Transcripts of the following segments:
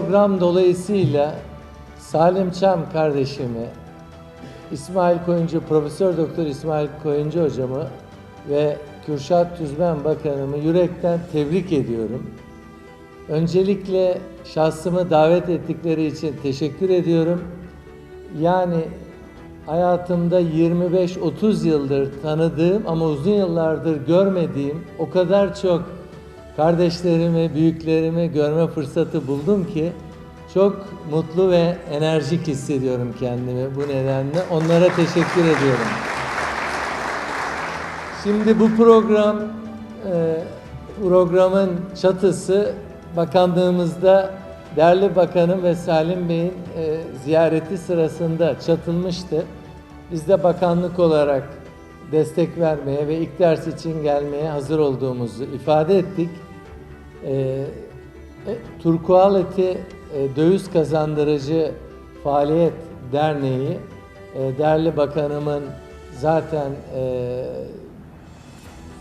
program dolayısıyla Salim Çam kardeşimi, İsmail Koyuncu, Profesör Doktor İsmail Koyuncu hocamı ve Kürşat Tüzben Bakanımı yürekten tebrik ediyorum. Öncelikle şahsımı davet ettikleri için teşekkür ediyorum. Yani hayatımda 25-30 yıldır tanıdığım ama uzun yıllardır görmediğim o kadar çok kardeşlerimi, büyüklerimi görme fırsatı buldum ki çok mutlu ve enerjik hissediyorum kendimi bu nedenle. Onlara teşekkür ediyorum. Şimdi bu program e, programın çatısı bakanlığımızda değerli bakanım ve Salim Bey'in e, ziyareti sırasında çatılmıştı. Biz de bakanlık olarak destek vermeye ve ilk ders için gelmeye hazır olduğumuzu ifade ettik. E, e, Turkuality e, Döviz Kazandırıcı Faaliyet Derneği e, değerli bakanımın zaten e,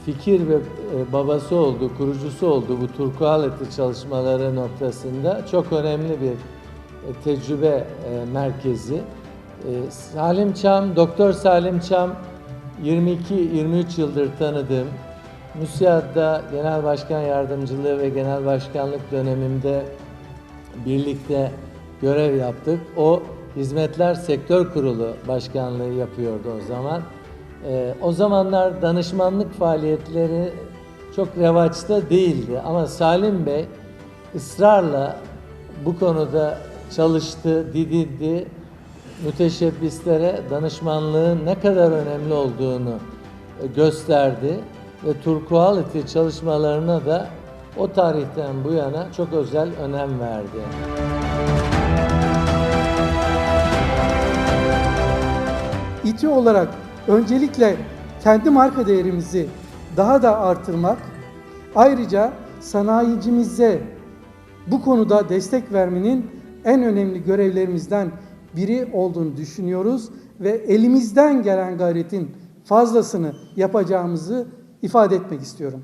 fikir ve e, babası oldu, kurucusu oldu bu Turkuality çalışmaları noktasında çok önemli bir e, tecrübe e, merkezi. E, Salim Çam, Doktor Salim Çam 22-23 yıldır tanıdığım, MÜSİAD'da Genel Başkan Yardımcılığı ve Genel Başkanlık dönemimde birlikte görev yaptık. O Hizmetler Sektör Kurulu Başkanlığı yapıyordu o zaman. Ee, o zamanlar danışmanlık faaliyetleri çok revaçta değildi ama Salim Bey ısrarla bu konuda çalıştı, didildi. Müteşebbislere danışmanlığın ne kadar önemli olduğunu e, gösterdi ve Turkuality çalışmalarına da o tarihten bu yana çok özel önem verdi. İTÜ olarak öncelikle kendi marka değerimizi daha da artırmak, ayrıca sanayicimize bu konuda destek vermenin en önemli görevlerimizden biri olduğunu düşünüyoruz ve elimizden gelen gayretin fazlasını yapacağımızı ifade etmek istiyorum.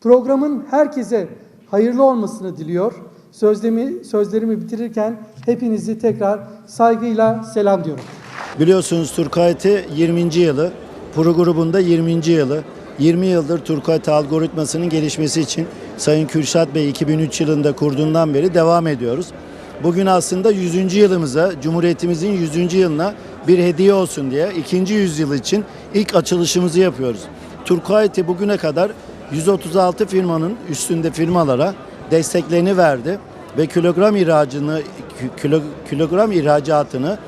Programın herkese hayırlı olmasını diliyor. Sözlerimi, sözlerimi bitirirken hepinizi tekrar saygıyla selam diyorum. Biliyorsunuz Turkayt'ı 20. yılı, Pro grubunda 20. yılı. 20 yıldır Turkayt algoritmasının gelişmesi için Sayın Kürşat Bey 2003 yılında kurduğundan beri devam ediyoruz. Bugün aslında 100. yılımıza, Cumhuriyetimizin 100. yılına bir hediye olsun diye ikinci yüzyıl için ilk açılışımızı yapıyoruz. Turkayt'ı bugüne kadar 136 firmanın üstünde firmalara desteklerini verdi ve kilogram ihracını kilo, kilogram ihracatını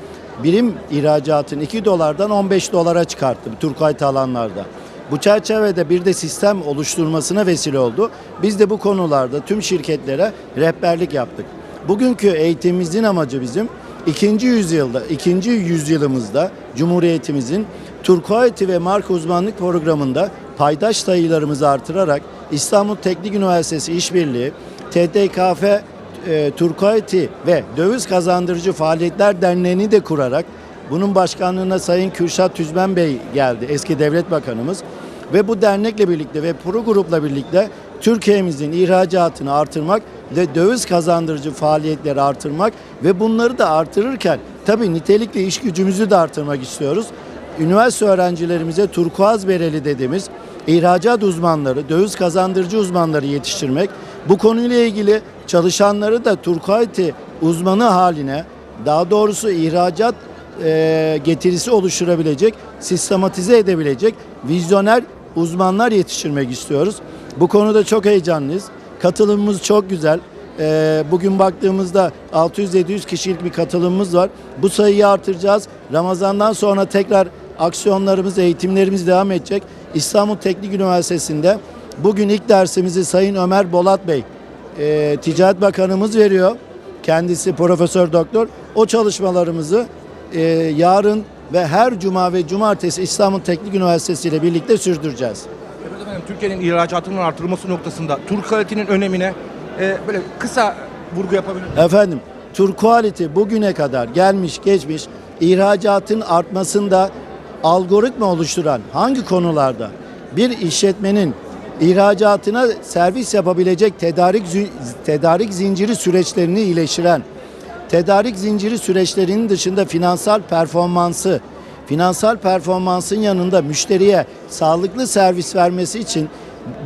birim ihracatını 2 dolardan 15 dolara çıkarttı bu Turkayt alanlarda. Bu çerçevede bir de sistem oluşturmasına vesile oldu. Biz de bu konularda tüm şirketlere rehberlik yaptık. Bugünkü eğitimimizin amacı bizim ikinci yüzyılda, ikinci yüzyılımızda Cumhuriyetimizin Turkuality ve marka uzmanlık programında paydaş sayılarımızı artırarak İstanbul Teknik Üniversitesi İşbirliği, TTKF e, Turkuality ve Döviz Kazandırıcı Faaliyetler Derneği'ni de kurarak bunun başkanlığına Sayın Kürşat Tüzben Bey geldi, eski devlet bakanımız. Ve bu dernekle birlikte ve pro grupla birlikte Türkiye'mizin ihracatını artırmak ve döviz kazandırıcı faaliyetleri artırmak ve bunları da artırırken tabii nitelikli iş gücümüzü de artırmak istiyoruz. Üniversite öğrencilerimize turkuaz bereli dediğimiz ihracat uzmanları, döviz kazandırıcı uzmanları yetiştirmek, bu konuyla ilgili çalışanları da Turkuality uzmanı haline, daha doğrusu ihracat e, getirisi oluşturabilecek, sistematize edebilecek vizyoner uzmanlar yetiştirmek istiyoruz. Bu konuda çok heyecanlıyız. Katılımımız çok güzel. E, bugün baktığımızda 600-700 kişilik bir katılımımız var. Bu sayıyı artıracağız. Ramazandan sonra tekrar aksiyonlarımız, eğitimlerimiz devam edecek. İstanbul Teknik Üniversitesi'nde bugün ilk dersimizi Sayın Ömer Bolat Bey, e, Ticaret Bakanımız veriyor. Kendisi Profesör Doktor. O çalışmalarımızı e, yarın ve her cuma ve cumartesi İstanbul Teknik Üniversitesi ile birlikte sürdüreceğiz. Evet efendim, Türkiye'nin ihracatının artırılması noktasında Türk kalitinin önemine e, böyle kısa vurgu yapabilir misiniz? Efendim, Turkuality bugüne kadar gelmiş geçmiş ihracatın artmasında algoritma oluşturan hangi konularda bir işletmenin ihracatına servis yapabilecek tedarik tedarik zinciri süreçlerini iyileştiren, tedarik zinciri süreçlerinin dışında finansal performansı, finansal performansın yanında müşteriye sağlıklı servis vermesi için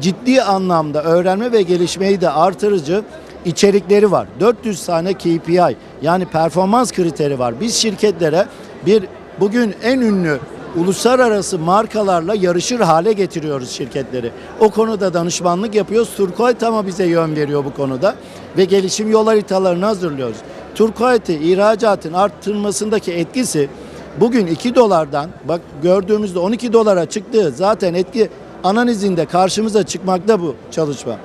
ciddi anlamda öğrenme ve gelişmeyi de artırıcı içerikleri var. 400 tane KPI yani performans kriteri var. Biz şirketlere bir bugün en ünlü uluslararası markalarla yarışır hale getiriyoruz şirketleri. O konuda danışmanlık yapıyoruz. Turquoise ama bize yön veriyor bu konuda ve gelişim yol haritalarını hazırlıyoruz. Turquoise ihracatın arttırmasındaki etkisi bugün 2 dolardan bak gördüğümüzde 12 dolara çıktığı zaten etki analizinde karşımıza çıkmakta bu çalışma.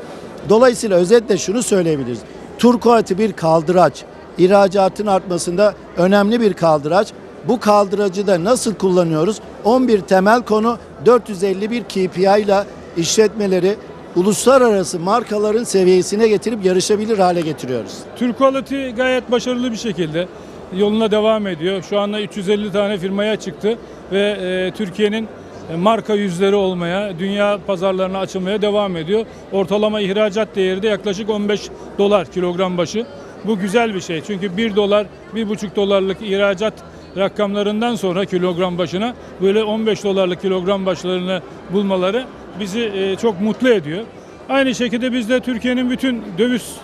Dolayısıyla özetle şunu söyleyebiliriz. Turquoise bir kaldıraç. İhracatın artmasında önemli bir kaldıraç. Bu kaldıracı da nasıl kullanıyoruz? 11 temel konu 451 KPI ile işletmeleri uluslararası markaların seviyesine getirip yarışabilir hale getiriyoruz. Türk Quality gayet başarılı bir şekilde yoluna devam ediyor. Şu anda 350 tane firmaya çıktı ve e, Türkiye'nin e, marka yüzleri olmaya, dünya pazarlarına açılmaya devam ediyor. Ortalama ihracat değeri de yaklaşık 15 dolar kilogram başı. Bu güzel bir şey çünkü 1 dolar, 1,5 dolarlık ihracat rakamlarından sonra kilogram başına böyle 15 dolarlık kilogram başlarını bulmaları bizi e, çok mutlu ediyor. Aynı şekilde biz de Türkiye'nin bütün döviz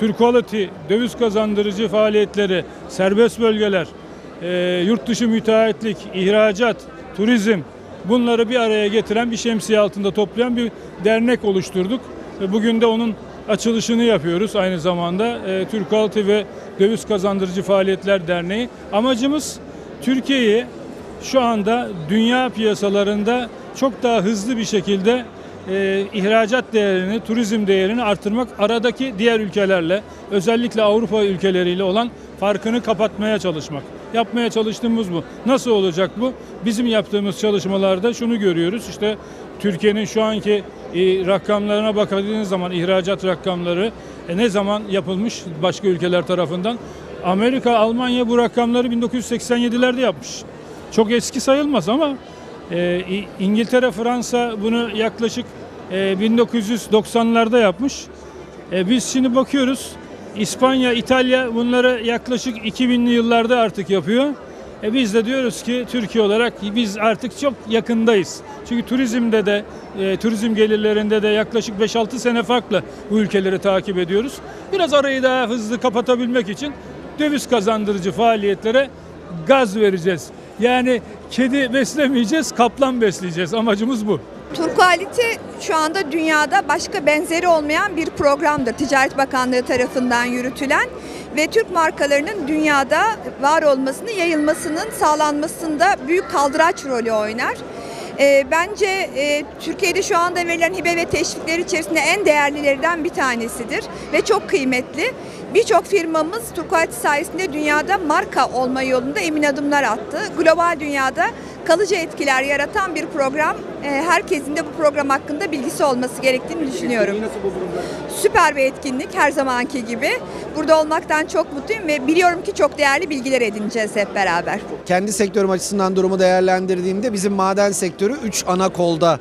Türk Quality, döviz kazandırıcı faaliyetleri, serbest bölgeler, e, yurt dışı müteahhitlik, ihracat, turizm bunları bir araya getiren bir şemsiye altında toplayan bir dernek oluşturduk. Ve bugün de onun açılışını yapıyoruz aynı zamanda. E, Türk Quality ve Döviz Kazandırıcı Faaliyetler Derneği. Amacımız Türkiye'yi şu anda dünya piyasalarında çok daha hızlı bir şekilde e, ihracat değerini, turizm değerini artırmak, aradaki diğer ülkelerle, özellikle Avrupa ülkeleriyle olan farkını kapatmaya çalışmak. Yapmaya çalıştığımız bu. Nasıl olacak bu? Bizim yaptığımız çalışmalarda şunu görüyoruz. İşte Türkiye'nin şu anki e, rakamlarına bakadığınız zaman ihracat rakamları e, ne zaman yapılmış başka ülkeler tarafından? Amerika, Almanya bu rakamları 1987'lerde yapmış. Çok eski sayılmaz ama e, İngiltere, Fransa bunu yaklaşık e, 1990'larda yapmış. E, biz şimdi bakıyoruz İspanya, İtalya bunları yaklaşık 2000'li yıllarda artık yapıyor. E biz de diyoruz ki Türkiye olarak biz artık çok yakındayız. Çünkü turizmde de, e, turizm gelirlerinde de yaklaşık 5-6 sene farklı bu ülkeleri takip ediyoruz. Biraz arayı daha hızlı kapatabilmek için döviz kazandırıcı faaliyetlere gaz vereceğiz. Yani kedi beslemeyeceğiz, kaplan besleyeceğiz. Amacımız bu. Turquality şu anda dünyada başka benzeri olmayan bir programdır. Ticaret Bakanlığı tarafından yürütülen ve Türk markalarının dünyada var olmasını, yayılmasının sağlanmasında büyük kaldıraç rolü oynar. Ee, bence e, Türkiye'de şu anda verilen hibe ve teşvikler içerisinde en değerlilerinden bir tanesidir ve çok kıymetli. Birçok firmamız Turquality sayesinde dünyada marka olma yolunda emin adımlar attı. Global dünyada kalıcı etkiler yaratan bir program. Ee, herkesin de bu program hakkında bilgisi olması gerektiğini düşünüyorum. Süper bir etkinlik her zamanki gibi. Burada olmaktan çok mutluyum ve biliyorum ki çok değerli bilgiler edineceğiz hep beraber. kendi sektörüm açısından durumu değerlendirdiğimde bizim maden sektörü 3 ana kolda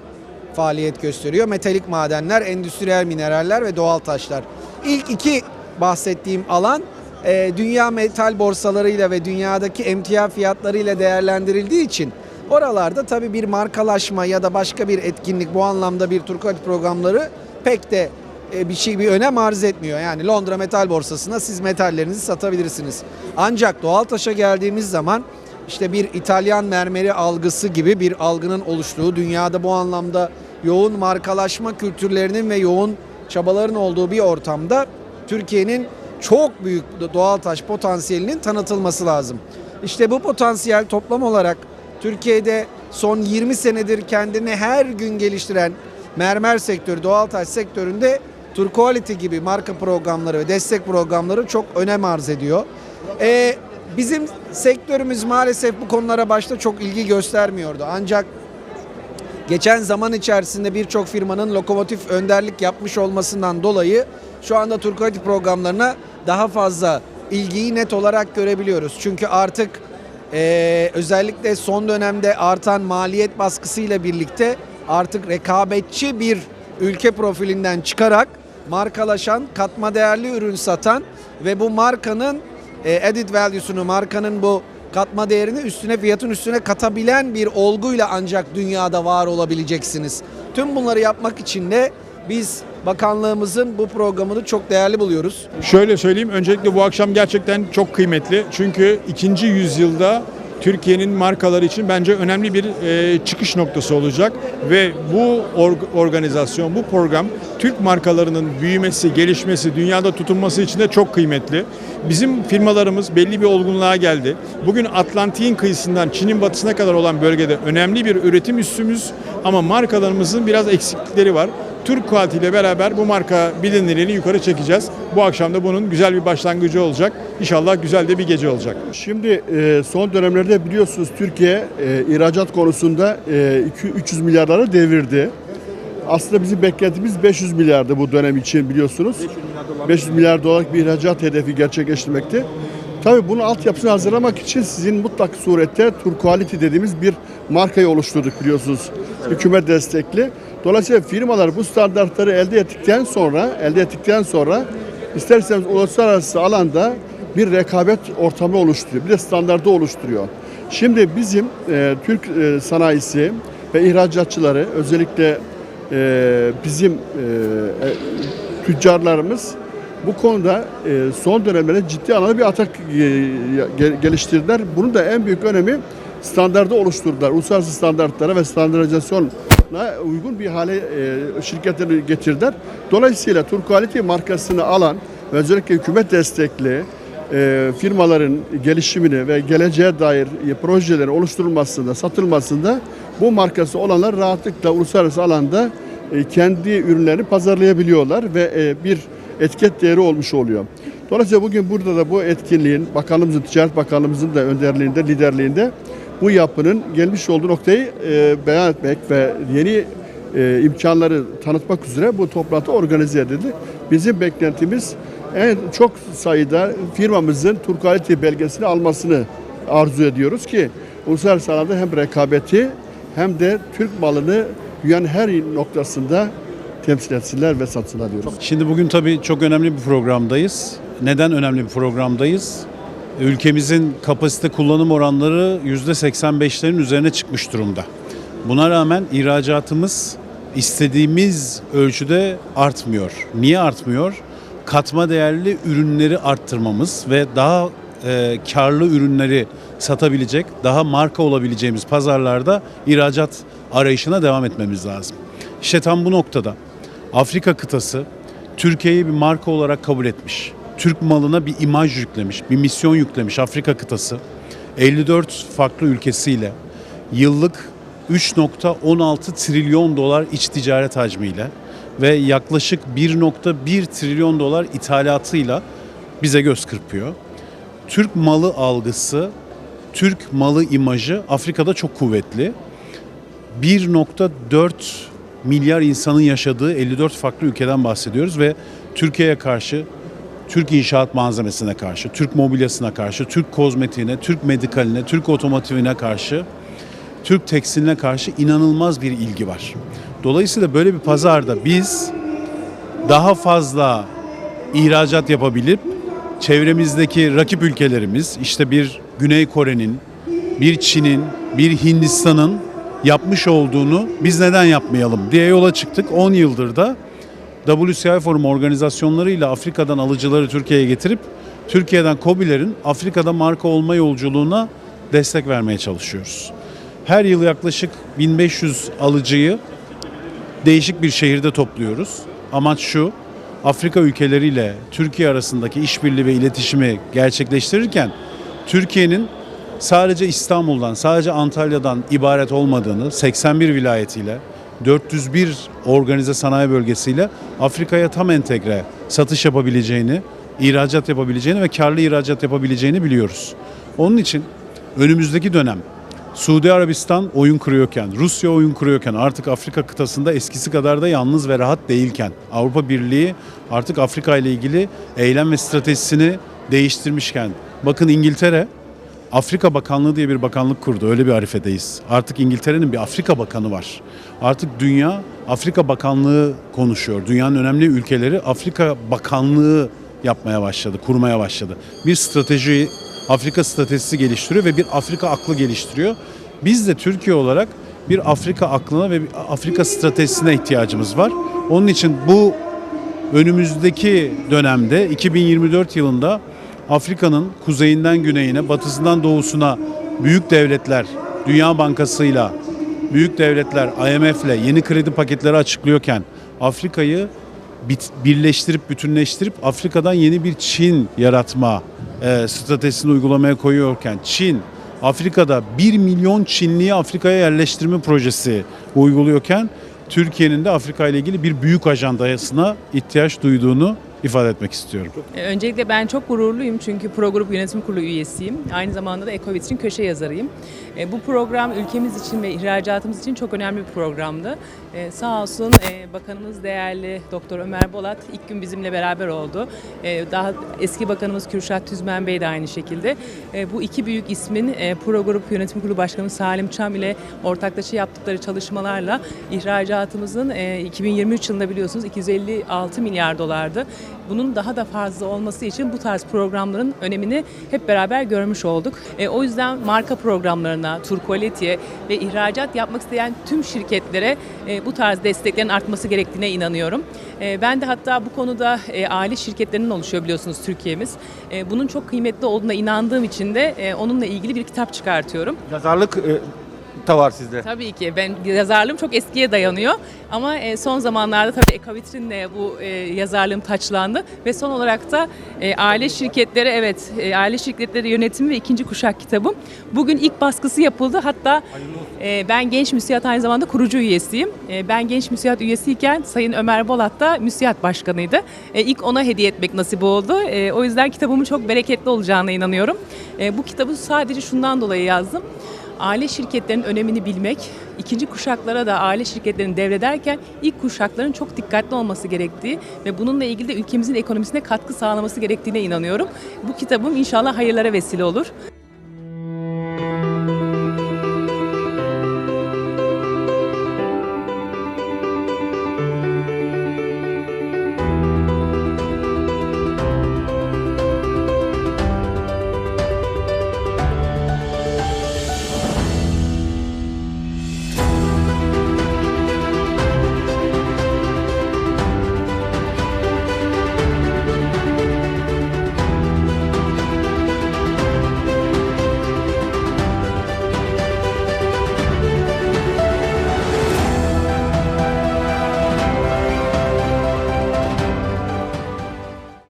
faaliyet gösteriyor. Metalik madenler, endüstriyel mineraller ve doğal taşlar. İlk iki bahsettiğim alan e, dünya metal borsalarıyla ve dünyadaki emtia fiyatlarıyla değerlendirildiği için oralarda tabii bir markalaşma ya da başka bir etkinlik bu anlamda bir Turkuat programları pek de e, bir şey bir önem arz etmiyor. Yani Londra Metal Borsası'na siz metallerinizi satabilirsiniz. Ancak doğal taşa geldiğimiz zaman işte bir İtalyan mermeri algısı gibi bir algının oluştuğu dünyada bu anlamda yoğun markalaşma kültürlerinin ve yoğun çabaların olduğu bir ortamda Türkiye'nin çok büyük doğal taş potansiyelinin tanıtılması lazım. İşte bu potansiyel toplam olarak Türkiye'de son 20 senedir kendini her gün geliştiren mermer sektörü, doğal taş sektöründe Turquality gibi marka programları ve destek programları çok önem arz ediyor. Ee, bizim sektörümüz maalesef bu konulara başta çok ilgi göstermiyordu. Ancak geçen zaman içerisinde birçok firmanın lokomotif önderlik yapmış olmasından dolayı şu anda Turquoise programlarına daha fazla ilgiyi net olarak görebiliyoruz. Çünkü artık eee, özellikle son dönemde artan maliyet baskısıyla birlikte artık rekabetçi bir ülke profilinden çıkarak markalaşan, katma değerli ürün satan ve bu markanın e, added value'sunu, markanın bu katma değerini üstüne fiyatın üstüne katabilen bir olguyla ancak dünyada var olabileceksiniz. Tüm bunları yapmak için de biz bakanlığımızın bu programını çok değerli buluyoruz. Şöyle söyleyeyim, öncelikle bu akşam gerçekten çok kıymetli. Çünkü ikinci yüzyılda Türkiye'nin markaları için bence önemli bir e, çıkış noktası olacak. Ve bu org- organizasyon, bu program Türk markalarının büyümesi, gelişmesi, dünyada tutunması için de çok kıymetli. Bizim firmalarımız belli bir olgunluğa geldi. Bugün Atlantik'in kıyısından Çin'in batısına kadar olan bölgede önemli bir üretim üssümüz ama markalarımızın biraz eksiklikleri var. Türk Quality ile beraber bu marka bilinirliğini yukarı çekeceğiz. Bu akşam da bunun güzel bir başlangıcı olacak. İnşallah güzel de bir gece olacak. Şimdi e, son dönemlerde biliyorsunuz Türkiye e, ihracat konusunda e, iki- 300 milyarları devirdi. Aslında bizim beklentimiz 500 milyardı bu dönem için biliyorsunuz. 500 milyar dolarlık bir ihracat hedefi gerçekleştirmekte. Tabii bunun altyapısını hazırlamak için sizin mutlak surette Tur Quality dediğimiz bir markayı oluşturduk biliyorsunuz. Hükümet destekli. Dolayısıyla firmalar bu standartları elde ettikten sonra, elde ettikten sonra isterseniz uluslararası alanda bir rekabet ortamı oluşturuyor. Bir de standardı oluşturuyor. Şimdi bizim e, Türk e, sanayisi ve ihracatçıları özellikle e, bizim e, e, tüccarlarımız bu konuda e, son dönemlerde ciddi anlamda bir atak e, ge- geliştirdiler. Bunun da en büyük önemi standardı oluşturdular. Uluslararası standartlara ve standartizasyona uygun bir hale e, şirketleri getirdiler. Dolayısıyla Tur Quality markasını alan ve özellikle hükümet destekli e, firmaların gelişimini ve geleceğe dair e, projelerin oluşturulmasında, satılmasında bu markası olanlar rahatlıkla uluslararası alanda e, kendi ürünlerini pazarlayabiliyorlar ve bir etiket değeri olmuş oluyor. Dolayısıyla bugün burada da bu etkinliğin bakanlığımızın, Ticaret Bakanlığımızın da önderliğinde, liderliğinde bu yapının gelmiş olduğu noktayı e, beyan etmek ve yeni e, imkanları tanıtmak üzere bu toplantı organize edildi. Bizim beklentimiz en çok sayıda firmamızın Turkalite belgesini almasını arzu ediyoruz ki uluslararası alanda hem rekabeti hem de Türk malını dünyanın her noktasında temsil etsinler ve satsınlar diyoruz. Şimdi bugün tabii çok önemli bir programdayız. Neden önemli bir programdayız? Ülkemizin kapasite kullanım oranları %85'lerin üzerine çıkmış durumda. Buna rağmen ihracatımız istediğimiz ölçüde artmıyor. Niye artmıyor? Katma değerli ürünleri arttırmamız ve daha e, karlı ürünleri satabilecek, daha marka olabileceğimiz pazarlarda ihracat arayışına devam etmemiz lazım. İşte tam bu noktada Afrika kıtası Türkiye'yi bir marka olarak kabul etmiş. Türk malına bir imaj yüklemiş, bir misyon yüklemiş Afrika kıtası. 54 farklı ülkesiyle yıllık 3.16 trilyon dolar iç ticaret hacmiyle ve yaklaşık 1.1 trilyon dolar ithalatıyla bize göz kırpıyor. Türk malı algısı, Türk malı imajı Afrika'da çok kuvvetli. 1.4 milyar insanın yaşadığı 54 farklı ülkeden bahsediyoruz ve Türkiye'ye karşı, Türk inşaat malzemesine karşı, Türk mobilyasına karşı, Türk kozmetiğine, Türk medikaline, Türk otomotivine karşı, Türk tekstiline karşı inanılmaz bir ilgi var. Dolayısıyla böyle bir pazarda biz daha fazla ihracat yapabilip çevremizdeki rakip ülkelerimiz işte bir Güney Kore'nin, bir Çin'in, bir Hindistan'ın yapmış olduğunu biz neden yapmayalım diye yola çıktık. 10 yıldır da WCI Forum organizasyonlarıyla Afrika'dan alıcıları Türkiye'ye getirip Türkiye'den KOBİ'lerin Afrika'da marka olma yolculuğuna destek vermeye çalışıyoruz. Her yıl yaklaşık 1500 alıcıyı değişik bir şehirde topluyoruz. Amaç şu, Afrika ülkeleriyle Türkiye arasındaki işbirliği ve iletişimi gerçekleştirirken Türkiye'nin sadece İstanbul'dan, sadece Antalya'dan ibaret olmadığını 81 vilayetiyle 401 organize sanayi bölgesiyle Afrika'ya tam entegre satış yapabileceğini, ihracat yapabileceğini ve karlı ihracat yapabileceğini biliyoruz. Onun için önümüzdeki dönem Suudi Arabistan oyun kuruyorken, Rusya oyun kuruyorken, artık Afrika kıtasında eskisi kadar da yalnız ve rahat değilken, Avrupa Birliği artık Afrika ile ilgili eylem ve stratejisini değiştirmişken, bakın İngiltere Afrika Bakanlığı diye bir bakanlık kurdu. Öyle bir arifedeyiz. Artık İngiltere'nin bir Afrika Bakanı var. Artık dünya Afrika Bakanlığı konuşuyor. Dünyanın önemli ülkeleri Afrika Bakanlığı yapmaya başladı, kurmaya başladı. Bir strateji, Afrika stratejisi geliştiriyor ve bir Afrika aklı geliştiriyor. Biz de Türkiye olarak bir Afrika aklına ve bir Afrika stratejisine ihtiyacımız var. Onun için bu önümüzdeki dönemde 2024 yılında Afrika'nın kuzeyinden güneyine, batısından doğusuna büyük devletler, Dünya Bankası'yla, büyük devletler IMF'le yeni kredi paketleri açıklıyorken Afrika'yı birleştirip bütünleştirip Afrika'dan yeni bir Çin yaratma e, stratejisini uygulamaya koyuyorken Çin Afrika'da 1 milyon Çinliyi Afrika'ya yerleştirme projesi uyguluyorken Türkiye'nin de Afrika ile ilgili bir büyük ajandasına ihtiyaç duyduğunu ifade etmek istiyorum. E, Öncelikle ben çok gururluyum çünkü Pro Grup Yönetim Kurulu üyesiyim. Aynı zamanda da Ekovit'in köşe yazarıyım. E, Bu program ülkemiz için ve ihracatımız için çok önemli bir programdı. E, Sağ olsun e, Bakanımız değerli Doktor Ömer Bolat ilk gün bizimle beraber oldu. E, Daha eski Bakanımız Kürşat Tüzmen Bey de aynı şekilde. E, Bu iki büyük ismin e, Pro Grup Yönetim Kurulu Başkanı Salim Çam ile ortaklaşa yaptıkları çalışmalarla ihracatımızın e, 2023 yılında biliyorsunuz 256 milyar dolardı. Bunun daha da fazla olması için bu tarz programların önemini hep beraber görmüş olduk. E, o yüzden marka programlarına, Tur Quality'ye ve ihracat yapmak isteyen tüm şirketlere e, bu tarz desteklerin artması gerektiğine inanıyorum. E, ben de hatta bu konuda e, aile şirketlerinin oluşuyor biliyorsunuz Türkiye'miz. E, bunun çok kıymetli olduğuna inandığım için de e, onunla ilgili bir kitap çıkartıyorum. Yazarlık e, da var sizde. Tabii ki ben yazarlığım çok eskiye dayanıyor ama e, son zamanlarda tabii Ekavitrin'le bu e, yazarlığım taçlandı ve son olarak da e, aile şirketleri evet e, aile şirketleri yönetimi ve ikinci kuşak kitabım. Bugün ilk baskısı yapıldı hatta e, ben Genç Müsiat aynı zamanda kurucu üyesiyim. E, ben Genç Müsiat üyesiyken Sayın Ömer Bolat da Müsiat Başkanıydı. E, ilk ona hediye etmek nasip oldu. E, o yüzden kitabımın çok bereketli olacağına inanıyorum. E, bu kitabı sadece şundan dolayı yazdım aile şirketlerinin önemini bilmek, ikinci kuşaklara da aile şirketlerini devrederken ilk kuşakların çok dikkatli olması gerektiği ve bununla ilgili de ülkemizin ekonomisine katkı sağlaması gerektiğine inanıyorum. Bu kitabım inşallah hayırlara vesile olur.